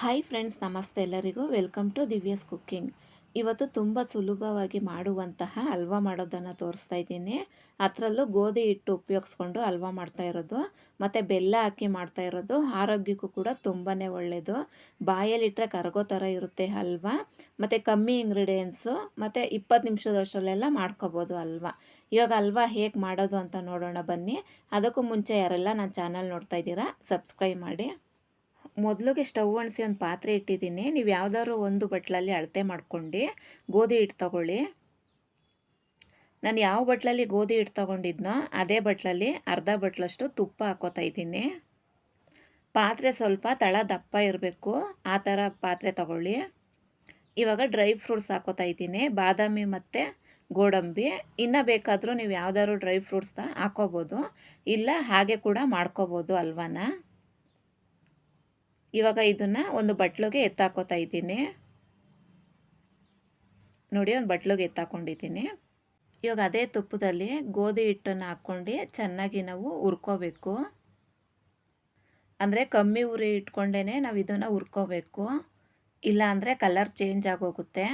Hi friends ನಮಸ್ತೆ ಎಲ್ಲರಿಗೂ. Welcome to Divya's cooking ಇವತ್ತು ತುಂಬ ಸುಲಭವಾಗಿ ಮಾಡುವಂತಹ ಹಲ್ವಾ ಮಾಡೋದನ್ನು ತೋರಿಸ್ತಾ ಇದ್ದೀನಿ. ಅದರಲ್ಲೂ ಗೋಧಿ ಹಿಟ್ಟು ಉಪಯೋಗಿಸ್ಕೊಂಡು ಹಲ್ವಾ ಮಾಡ್ತಾ ಇರೋದು. ಮತ್ತು ಬೆಲ್ಲ ಹಾಕಿ ಮಾಡ್ತಾ ಇರೋದು. ಆರೋಗ್ಯಕ್ಕೂ ಕೂಡ ತುಂಬಾ ಒಳ್ಳೆಯದು ಬಾಯಲ್ಲಿಟ್ಟರೆ ಕರಗೋ ಥರ ಇರುತ್ತೆ ಹಲ್ವಾ. ಮತ್ತು ಕಮ್ಮಿ ಇಂಗ್ರೀಡಿಯೆಂಟ್ಸು ಮತ್ತು ಇಪ್ಪತ್ತು ನಿಮಿಷದಷ್ಟರಲ್ಲೆಲ್ಲ ಮಾಡ್ಕೋಬೋದು ಹಲ್ವಾ. ಇವಾಗ ಹಲ್ವಾ ಹೇಗೆ ಮಾಡೋದು ಅಂತ ನೋಡೋಣ ಬನ್ನಿ. ಅದಕ್ಕೂ ಮುಂಚೆ ಯಾರೆಲ್ಲ ನನ್ನ ಚಾನಲ್ ನೋಡ್ತಾ ಇದ್ದೀರಾ ಸಬ್ಸ್ಕ್ರೈಬ್ ಮಾಡಿ. ಮೊದಲಿಗೆ ಸ್ಟವ್ ಅಣಿಸಿ ಒಂದು ಪಾತ್ರೆ ಇಟ್ಟಿದ್ದೀನಿ. ನೀವು ಯಾವುದಾದ್ರು ಒಂದು ಬಟ್ಲಲ್ಲಿ ಅಳತೆ ಮಾಡ್ಕೊಂಡು ಗೋಧಿ ಹಿಟ್ಟು ತಗೊಳ್ಳಿ. ನಾನು ಯಾವ ಬಟ್ಲಲ್ಲಿ ಗೋಧಿ ಹಿಟ್ಟು ತೊಗೊಂಡಿದ್ನೋ ಅದೇ ಬಟ್ಲಲ್ಲಿ ಅರ್ಧ ಬಟ್ಲಷ್ಟು ತುಪ್ಪ ಹಾಕೋತಾ ಇದ್ದೀನಿ. ಪಾತ್ರೆ ಸ್ವಲ್ಪ ತಳ ದಪ್ಪ ಇರಬೇಕು. ಆ ಥರ ಪಾತ್ರೆ ತಗೊಳ್ಳಿ. ಇವಾಗ ಡ್ರೈ ಫ್ರೂಟ್ಸ್ ಹಾಕೋತಾ ಇದ್ದೀನಿ. ಬಾದಾಮಿ ಮತ್ತು ಗೋಡಂಬಿ. ಇನ್ನು ಬೇಕಾದರೂ ನೀವು ಯಾವ್ದಾದ್ರು ಡ್ರೈ ಫ್ರೂಟ್ಸ್ನ ಹಾಕೋಬೋದು. ಇಲ್ಲ ಹಾಗೆ ಕೂಡ ಮಾಡ್ಕೋಬೋದು ಅಲ್ವಾನ? ಇವಾಗ ಇದನ್ನು ಒಂದು ಬಟ್ಲಿಗೆ ಎತ್ತಾಕೋತಾ ಇದ್ದೀನಿ. ನೋಡಿ, ಒಂದು ಬಟ್ಲಿಗೆ ಎತ್ತಾಕೊಂಡಿದ್ದೀನಿ. ಇವಾಗ ಅದೇ ತುಪ್ಪದಲ್ಲಿ ಗೋಧಿ ಹಿಟ್ಟನ್ನು ಹಾಕ್ಕೊಂಡು ಚೆನ್ನಾಗಿ ನಾವು ಹುರ್ಕೋಬೇಕು. ಅಂದರೆ ಕಮ್ಮಿ ಉರಿ ಇಟ್ಕೊಂಡೇ ನಾವು ಇದನ್ನು ಹುರ್ಕೋಬೇಕು. ಇಲ್ಲ ಅಂದರೆ ಕಲರ್ ಚೇಂಜ್ ಆಗೋಗುತ್ತೆ.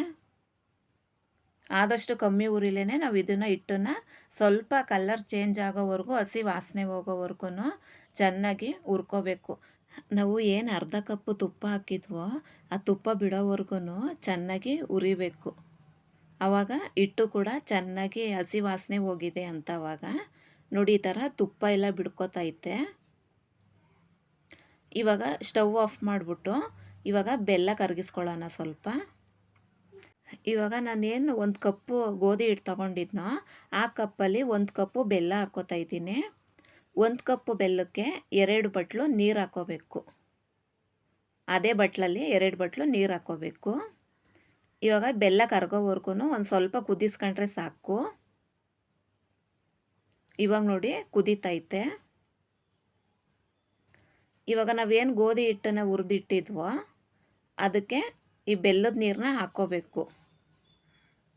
ಆದಷ್ಟು ಕಮ್ಮಿ ಉರಿಲೇ ನಾವು ಇದನ್ನು ಹಿಟ್ಟನ್ನು ಸ್ವಲ್ಪ ಕಲರ್ ಚೇಂಜ್ ಆಗೋವರೆಗೂ, ಹಸಿ ವಾಸನೆ ಹೋಗೋವರೆಗೂ ಚೆನ್ನಾಗಿ ಹುರ್ಕೋಬೇಕು. ನಾವು ಏನು ಅರ್ಧ ಕಪ್ಪು ತುಪ್ಪ ಹಾಕಿದ್ವೋ, ಆ ತುಪ್ಪ ಬಿಡೋವರೆಗೂ ಚೆನ್ನಾಗಿ ಉರಿಬೇಕು. ಆವಾಗ ಹಿಟ್ಟು ಕೂಡ ಚೆನ್ನಾಗಿ ಹಸಿ ವಾಸನೆ ಹೋಗಿದೆ ಅಂತ ಆವಾಗ ನೋಡಿ ಈ ಥರ ತುಪ್ಪ ಎಲ್ಲ ಬಿಡ್ಕೋತೈತೆ ಇವಾಗ ಸ್ಟವ್ ಆಫ್ ಮಾಡಿಬಿಟ್ಟು ಇವಾಗ ಬೆಲ್ಲ ಕರಗಿಸ್ಕೊಳ್ಳೋಣ ಸ್ವಲ್ಪ. ಇವಾಗ ನಾನೇನು ಒಂದು ಕಪ್ಪು ಗೋಧಿ ಹಿಟ್ಟು ತೊಗೊಂಡಿದ್ನೋ, ಆ ಕಪ್ಪಲ್ಲಿ ಒಂದು ಕಪ್ಪು ಬೆಲ್ಲ ಹಾಕ್ಕೋತಾ ಇದ್ದೀನಿ. ಒಂದು ಕಪ್ಪು ಬೆಲ್ಲಕ್ಕೆ ಎರಡು ಬಟ್ಲು ನೀರು ಹಾಕೋಬೇಕು. ಅದೇ ಬಟ್ಲಲ್ಲಿ ಎರಡು ಬಟ್ಲು ನೀರು ಹಾಕೋಬೇಕು. ಇವಾಗ ಬೆಲ್ಲ ಕರ್ಗೋವರೆಗೂ ಒಂದು ಸ್ವಲ್ಪ ಕುದಿಸ್ಕೊಂಡ್ರೆ ಸಾಕು. ಇವಾಗ ನೋಡಿ ಕುದೀತೈತೆ. ಇವಾಗ ನಾವೇನು ಗೋಧಿ ಹಿಟ್ಟನ್ನು ಹುರಿದಿಟ್ಟಿದ್ವೋ ಅದಕ್ಕೆ ಈ ಬೆಲ್ಲದ ನೀರನ್ನ ಹಾಕೋಬೇಕು.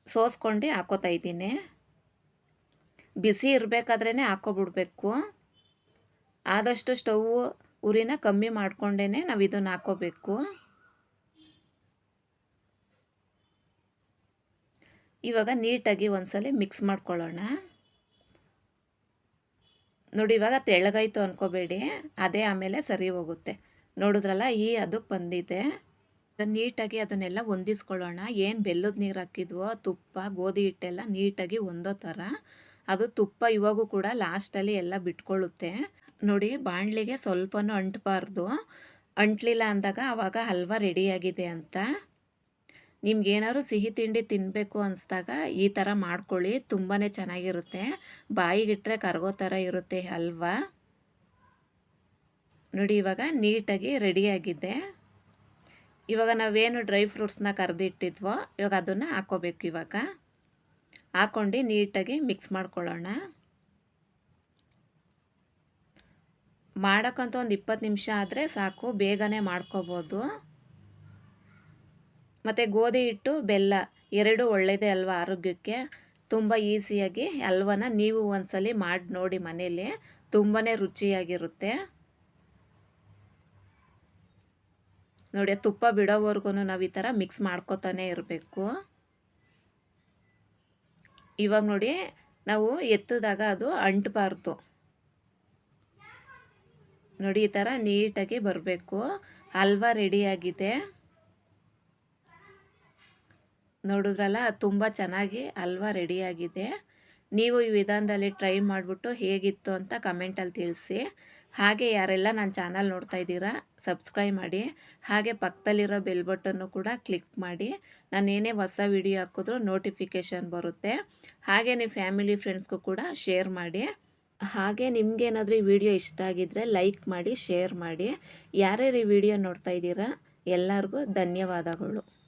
ಸೋಸ್ಕೊಂಡು ಹಾಕೋತಾ ಇದ್ದೀನಿ. ಬಿಸಿ ಇರಬೇಕಾದ್ರೇ ಹಾಕೋಬಿಡ್ಬೇಕು. ಆದಷ್ಟು ಸ್ಟವ್ ಉರಿನ ಕಮ್ಮಿ ಮಾಡಿಕೊಂಡೇ ನಾವು ಇದನ್ನು ಹಾಕೋಬೇಕು. ಇವಾಗ ನೀಟಾಗಿ ಒಂದ್ಸಲ ಮಿಕ್ಸ್ ಮಾಡ್ಕೊಳ್ಳೋಣ. ನೋಡಿ, ಇವಾಗ ತೆಳ್ಳಗಾಯಿತು ಅನ್ಕೋಬೇಡಿ, ಅದೇ ಆಮೇಲೆ ಸರಿ ಹೋಗುತ್ತೆ. ನೋಡಿದ್ರಲ್ಲ, ಈ ಅದಕ್ಕೆ ಬಂದಿದೆ. ನೀಟಾಗಿ ಅದನ್ನೆಲ್ಲ ಹೊಂದಿಸ್ಕೊಳ್ಳೋಣ. ಏನು ಬೆಲ್ಲದ ನೀರು ಹಾಕಿದ್ವೋ, ತುಪ್ಪ, ಗೋಧಿ ಹಿಟ್ಟೆಲ್ಲ ನೀಟಾಗಿ ಹೊಂದೋ ಥರ ಅದು ತುಪ್ಪ ಇವಾಗೂ ಕೂಡ ಲಾಸ್ಟಲ್ಲಿ ಎಲ್ಲ ಬಿಟ್ಕೊಳ್ಳುತ್ತೆ. ನೋಡಿ ಬಾಣಲಿಗೆ ಸ್ವಲ್ಪನೂ ಅಂಟಬಾರ್ದು. ಅಂಟಲಿಲ್ಲ ಅಂದಾಗ ಆವಾಗ ಹಲ್ವ ರೆಡಿಯಾಗಿದೆ ಅಂತ. ನಿಮ್ಗೇನಾದ್ರು ಸಿಹಿ ತಿಂಡಿ ತಿನ್ನಬೇಕು ಅನಿಸ್ದಾಗ ಈ ಥರ ಮಾಡ್ಕೊಳ್ಳಿ ತುಂಬಾ ಚೆನ್ನಾಗಿರುತ್ತೆ. ಬಾಯಿಗಿಟ್ರೆ ಕರಗೋ ಥರ ಇರುತ್ತೆ ಹಲ್ವ. ನೋಡಿ ಇವಾಗ ನೀಟಾಗಿ ರೆಡಿಯಾಗಿದೆ ಇವಾಗ ನಾವೇನು ಡ್ರೈ ಫ್ರೂಟ್ಸ್ನ ಕರೆದಿಟ್ಟಿದ್ವೋ, ಇವಾಗ ಅದನ್ನು ಹಾಕೋಬೇಕು ಇವಾಗ. ಹಾಕ್ಕೊಂಡು ನೀಟಾಗಿ ಮಿಕ್ಸ್ ಮಾಡ್ಕೊಳ್ಳೋಣ. ಮಾಡೋಕ್ಕಂತ ಒಂದು ಇಪ್ಪತ್ತು ನಿಮಿಷ ಆದರೆ ಸಾಕು, ಬೇಗನೆ ಮಾಡ್ಕೋಬೋದು. ಮತ್ತು ಗೋಧಿ ಹಿಟ್ಟು, ಬೆಲ್ಲ, ಎರಡೂ ಒಳ್ಳೆಯದೇ ಅಲ್ವಾ ಆರೋಗ್ಯಕ್ಕೆ? ತುಂಬ ಈಸಿಯಾಗಿ ಹಲ್ವನ ನೀವು ಒಂದ್ಸಲಿ ಮಾಡಿ ನೋಡಿ ಮನೇಲಿ ತುಂಬಾ ರುಚಿಯಾಗಿರುತ್ತೆ. ನೋಡಿ ತುಪ್ಪ ಬಿಡೋವರೆಗೂ ನಾವು ಈ ಥರ ಮಿಕ್ಸ್ ಮಾಡ್ಕೋತಾನೆ ಇರಬೇಕು. ಇವಾಗ ನೋಡಿ, ನಾವು ಎತ್ತಿದಾಗ ಅದು ಅಂಟಬಾರ್ದು. ನೋಡಿ, ಈ ಥರ ನೀಟಾಗಿ ಬರಬೇಕು. ಹಲ್ವಾ ರೆಡಿಯಾಗಿದೆ ನೋಡಿದ್ರಲ್ಲ, ತುಂಬ ಚೆನ್ನಾಗಿ ಹಲ್ವ ರೆಡಿಯಾಗಿದೆ ನೀವು ಈ ವಿಧಾನದಲ್ಲಿ ಟ್ರೈ ಮಾಡಿಬಿಟ್ಟು ಹೇಗಿತ್ತು ಅಂತ ಕಮೆಂಟಲ್ಲಿ ತಿಳಿಸಿ. ಹಾಗೆ ಯಾರೆಲ್ಲ ನನ್ನ ಚಾನಲ್ ನೋಡ್ತಾ ಇದ್ದೀರಾ ಸಬ್ಸ್ಕ್ರೈಬ್ ಮಾಡಿ. ಹಾಗೆ ಪಕ್ಕದಲ್ಲಿರೋ ಬೆಲ್ ಬಟನ್ನು ಕೂಡ ಕ್ಲಿಕ್ ಮಾಡಿ. ನಾನು ಏನೇ ಹೊಸ ವಿಡಿಯೋ ಹಾಕಿದ್ರೂ ನೋಟಿಫಿಕೇಷನ್ ಬರುತ್ತೆ. ಹಾಗೆ ನೀವು ಫ್ಯಾಮಿಲಿ ಫ್ರೆಂಡ್ಸ್ಗೂ ಕೂಡ ಶೇರ್ ಮಾಡಿ. ಹಾಗೆ ನಿಮಗೇನಾದರೂ ಈ ವಿಡಿಯೋ ಇಷ್ಟ ಆಗಿದ್ದರೆ ಲೈಕ್ ಮಾಡಿ, ಶೇರ್ ಮಾಡಿ. ಯಾರ್ಯಾರು ಈ ವಿಡಿಯೋ ನೋಡ್ತಾ ಇದ್ದೀರಾ? ಎಲ್ಲರಿಗೂ ಧನ್ಯವಾದಗಳು.